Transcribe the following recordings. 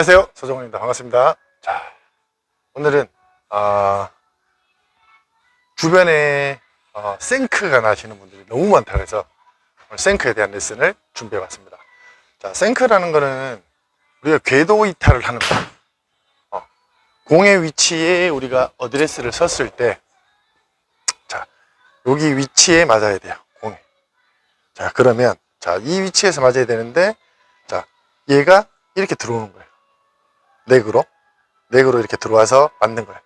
안녕하세요. 서정원입니다. 반갑습니다. 자, 오늘은, 어, 주변에, 어, 생크가 나시는 분들이 너무 많다 그래서 오늘 생크에 대한 레슨을 준비해 봤습니다. 자, 생크라는 거는 우리가 궤도 이탈을 하는 거. 어, 공의 위치에 우리가 어드레스를 섰을 때, 자, 여기 위치에 맞아야 돼요. 공에. 자, 그러면, 자, 이 위치에서 맞아야 되는데, 자, 얘가 이렇게 들어오는 거예요. 넥으로. 넥으로 이렇게 들어와서 맞는 거예요.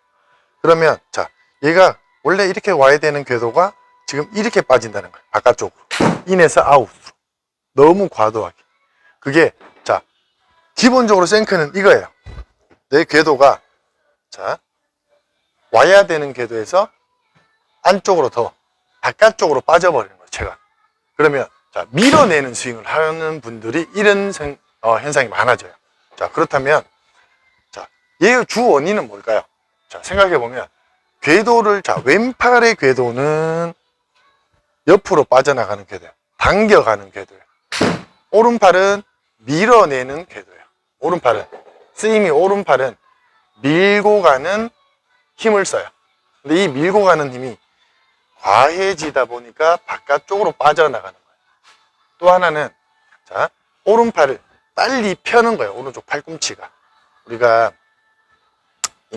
그러면, 자, 얘가 원래 이렇게 와야 되는 궤도가 지금 이렇게 빠진다는 거예요. 바깥쪽으로. 인에서 아웃으로. 너무 과도하게. 그게, 자, 기본적으로 생크는 이거예요. 내 궤도가, 자, 와야 되는 궤도에서 안쪽으로 더 바깥쪽으로 빠져버리는 거예요, 제가. 그러면, 자, 밀어내는 스윙을 하는 분들이 이런 생- 어, 현상이 많아져요. 자, 그렇다면, 자, 얘의 주 원인은 뭘까요? 자, 생각해보면, 궤도를, 자, 왼팔의 궤도는 옆으로 빠져나가는 궤도예요. 당겨가는 궤도예요. 오른팔은 밀어내는 궤도예요. 오른팔은, 쓰임이 오른팔은 밀고 가는 힘을 써요. 근데 이 밀고 가는 힘이 과해지다 보니까 바깥쪽으로 빠져나가는 거예요. 또 하나는, 자, 오른팔을 빨리 펴는 거예요. 오른쪽 팔꿈치가. 우리가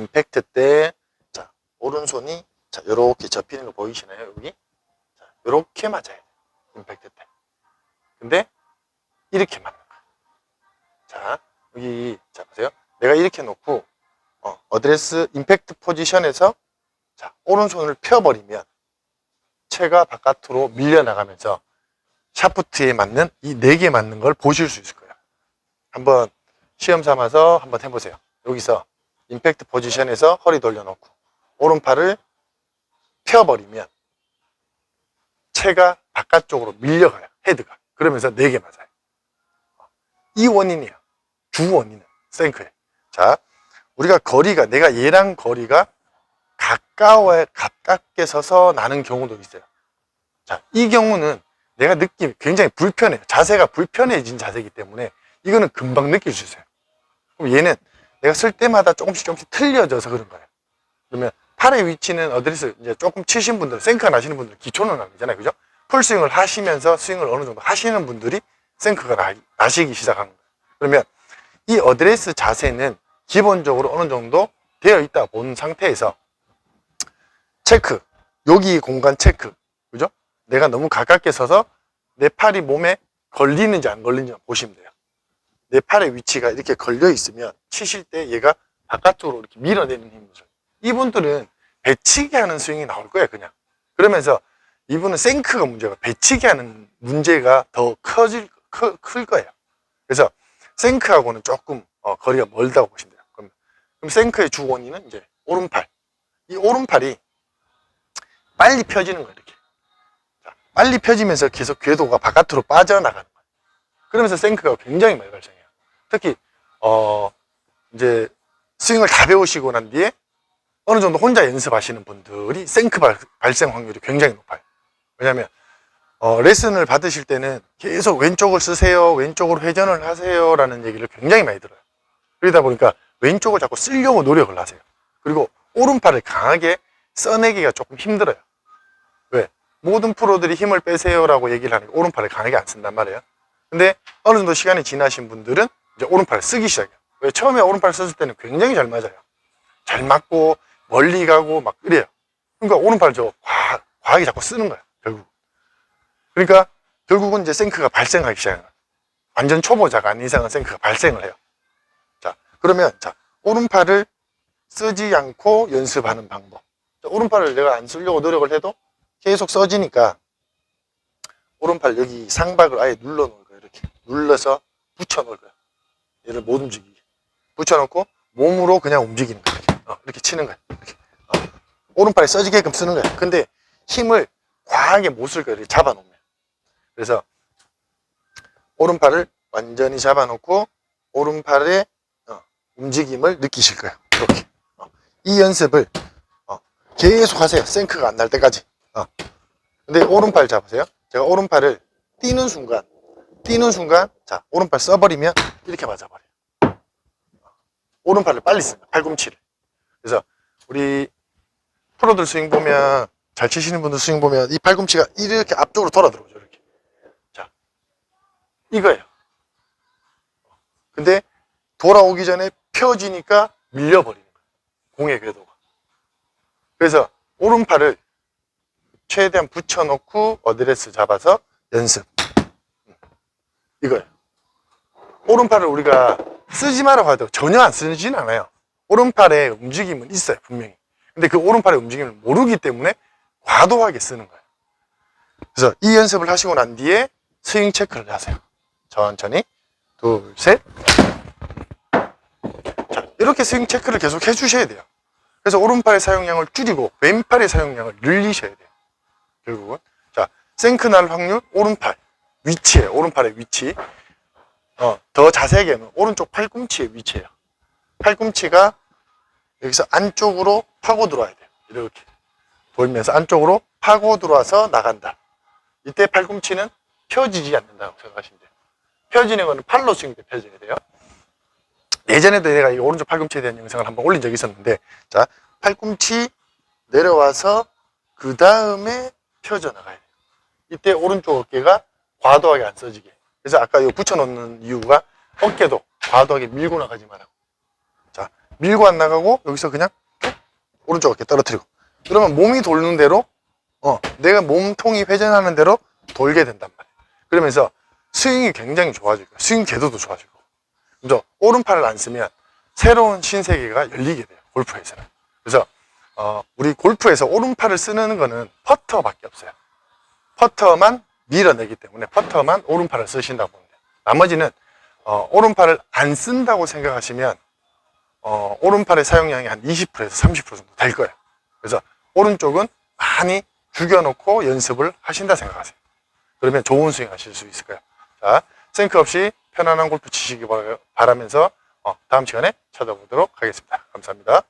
임팩트 때, 자, 오른손이, 자, 요렇게 접히는 거 보이시나요? 여기? 자, 요렇게 맞아야 돼요. 임팩트 때. 근데, 이렇게 맞는 거예요. 자, 여기, 자, 보세요. 내가 이렇게 놓고, 어, 어드레스 임팩트 포지션에서, 자, 오른손을 펴버리면, 채가 바깥으로 밀려나가면서, 샤프트에 맞는 이 네 개 맞는 걸 보실 수 있을 거예요. 한번 시험 삼아서 한번 해보세요. 여기서 임팩트 포지션에서 허리 돌려놓고 오른팔을 펴버리면 채가 바깥쪽으로 밀려가요. 헤드가. 그러면서 네 개 맞아요. 이 원인이에요. 주 원인은 생크에. 자, 우리가 거리가 내가 얘랑 거리가 가까워 가깝게 서서 나는 경우도 있어요. 자, 이 경우는 내가 느낌이 굉장히 불편해요. 자세가 불편해진 자세이기 때문에 이거는 금방 느낄 수 있어요. 그럼 얘는 내가 쓸 때마다 조금씩 조금씩 틀려져서 그런 거예요. 그러면 팔의 위치는 어드레스 이제 조금 치신 분들, 생크가 나시는 분들 기초는 아니잖아요. 그죠? 풀스윙을 하시면서 스윙을 어느 정도 하시는 분들이 생크가 나, 나시기 시작하는 거예요. 그러면 이 어드레스 자세는 기본적으로 어느 정도 되어 있다 본 상태에서 체크, 여기 공간 체크, 그죠? 내가 너무 가깝게 서서 내 팔이 몸에 걸리는지 안 걸리는지 보시면 돼요. 내 팔의 위치가 이렇게 걸려 있으면 치실 때 얘가 바깥쪽으로 이렇게 밀어내는 줘요. 이분들은 배치기 하는 스윙이 나올 거예요, 그냥. 그러면서 이분은 생크가 문제가 배치기 하는 문제가 더 커질, 커, 클 거예요. 그래서 생크하고는 조금 어, 거리가 멀다고 보시면 돼요. 그럼, 그럼 생크의 주 원인은 이제 오른팔. 이 오른팔이 빨리 펴지는 거예요, 이렇게. 자, 빨리 펴지면서 계속 궤도가 바깥으로 빠져나가는 거예요. 그러면서 생크가 굉장히 많이 발생해요. 특히, 어, 이제 스윙을 다 배우시고 난 뒤에 어느 정도 혼자 연습하시는 분들이 생크 발, 발생 확률이 굉장히 높아요. 왜냐면, 어, 레슨을 받으실 때는 계속 왼쪽을 쓰세요, 왼쪽으로 회전을 하세요, 라는 얘기를 굉장히 많이 들어요. 그러다 보니까 왼쪽을 자꾸 쓰려고 노력을 하세요. 그리고 오른팔을 강하게 써내기가 조금 힘들어요. 왜? 모든 프로들이 힘을 빼세요라고 얘기를 하니까 오른팔을 강하게 안 쓴단 말이에요. 근데 어느 정도 시간이 지나신 분들은 이제 오른팔을 쓰기 시작해요. 왜? 처음에 오른팔 썼을 때는 굉장히 잘 맞아요. 잘 맞고 멀리 가고 막 이래요. 그러니까 오른팔 저 과, 과하게 자꾸 쓰는 거야, 결국. 그러니까 결국은 이제 생크가 발생하기 시작해요. 완전 초보자가 아닌 이상은 생크가 발생을 해요. 자, 그러면 자, 오른팔을 쓰지 않고 연습하는 방법. 자, 오른팔을 내가 안 쓰려고 노력을 해도 계속 써지니까 오른팔 여기 상박을 아예 눌러 놓을 거예요. 이렇게 눌러서 붙여 놓을 거예요. 얘를 못 움직이게. 붙여 놓고 몸으로 그냥 움직이는. 이렇게, 어, 이렇게 치는 거예요. 이렇게. 어. 오른팔이 써지게끔 쓰는 거예요. 근데 힘을 과하게 못 쓸 거예요. 이렇게 잡아 놓으면. 그래서 오른팔을 완전히 잡아 놓고 오른팔의 어, 움직임을 느끼실 거예요. 이렇게. 어. 이 연습을 어, 계속 하세요. 생크가 안 날 때까지. 어. 근데 오른팔 잡으세요. 제가 오른팔을 뛰는 순간, 뛰는 순간, 자, 오른팔 써버리면 이렇게 맞아버려요. 오른팔을 빨리 씁니다. 팔꿈치를. 그래서 우리 프로들 스윙 보면 잘 치시는 분들 스윙 보면 이 팔꿈치가 이렇게 앞쪽으로 돌아 들어오죠. 이렇게. 자, 이거예요. 근데 돌아오기 전에 펴지니까 밀려버리는 거예요. 공의 궤도가. 그래서 오른팔을 최대한 붙여놓고 어드레스 잡아서 연습. 이거예요. 오른팔을 우리가 쓰지 말라고 해도 전혀 안 쓰진 않아요. 오른팔에 움직임은 있어요, 분명히. 근데 그 오른팔의 움직임을 모르기 때문에 과도하게 쓰는 거예요. 그래서 이 연습을 하시고 난 뒤에 스윙 체크를 하세요. 천천히. 둘, 셋. 자, 이렇게 스윙 체크를 계속 해주셔야 돼요. 그래서 오른팔의 사용량을 줄이고 왼팔의 사용량을 늘리셔야 돼요. 결국은. 자, 생크 날 확률 오른팔. 위치에 오른팔의 위치. 어, 더 자세하게 하면 오른쪽 팔꿈치의 위치예요. 팔꿈치가 여기서 안쪽으로 파고 들어와야 돼요. 이렇게 돌면서 안쪽으로 파고 들어와서 나간다. 이때 팔꿈치는 펴지지 않는다고 생각하시면 돼요. 펴지는 거는 팔로 스윙 때 펴져야 돼요. 예전에도 내가 이 오른쪽 팔꿈치에 대한 영상을 한번 올린 적이 있었는데, 자, 팔꿈치 내려와서 그 다음에 펴져 나가야 돼요. 이때 오른쪽 어깨가 과도하게 안 써지게. 그래서 아까 이거 붙여놓는 이유가 어깨도 과도하게 밀고 나가지 말라고. 자, 밀고 안 나가고 여기서 그냥 툭 오른쪽 어깨 떨어뜨리고. 그러면 몸이 돌는 대로, 어, 내가 몸통이 회전하는 대로 돌게 된단 말이에요. 그러면서 스윙이 굉장히 좋아지고, 스윙 궤도도 좋아지고. 그래서 오른팔을 안 쓰면 새로운 신세계가 열리게 돼요. 골프에서는. 그래서, 어, 우리 골프에서 오른팔을 쓰는 거는 퍼터밖에 없어요. 퍼터만 밀어내기 때문에 퍼터만 오른팔을 쓰신다고 돼요. 나머지는 어, 오른팔을 안 쓴다고 생각하시면 어, 오른팔의 사용량이 한 20%에서 30% 정도 될 거예요. 그래서 오른쪽은 많이 죽여놓고 연습을 하신다 생각하세요. 그러면 좋은 스윙 하실 수 있을 거예요. 자, 생크 없이 편안한 골프 치시기 바라면서 어, 다음 시간에 찾아보도록 하겠습니다. 감사합니다.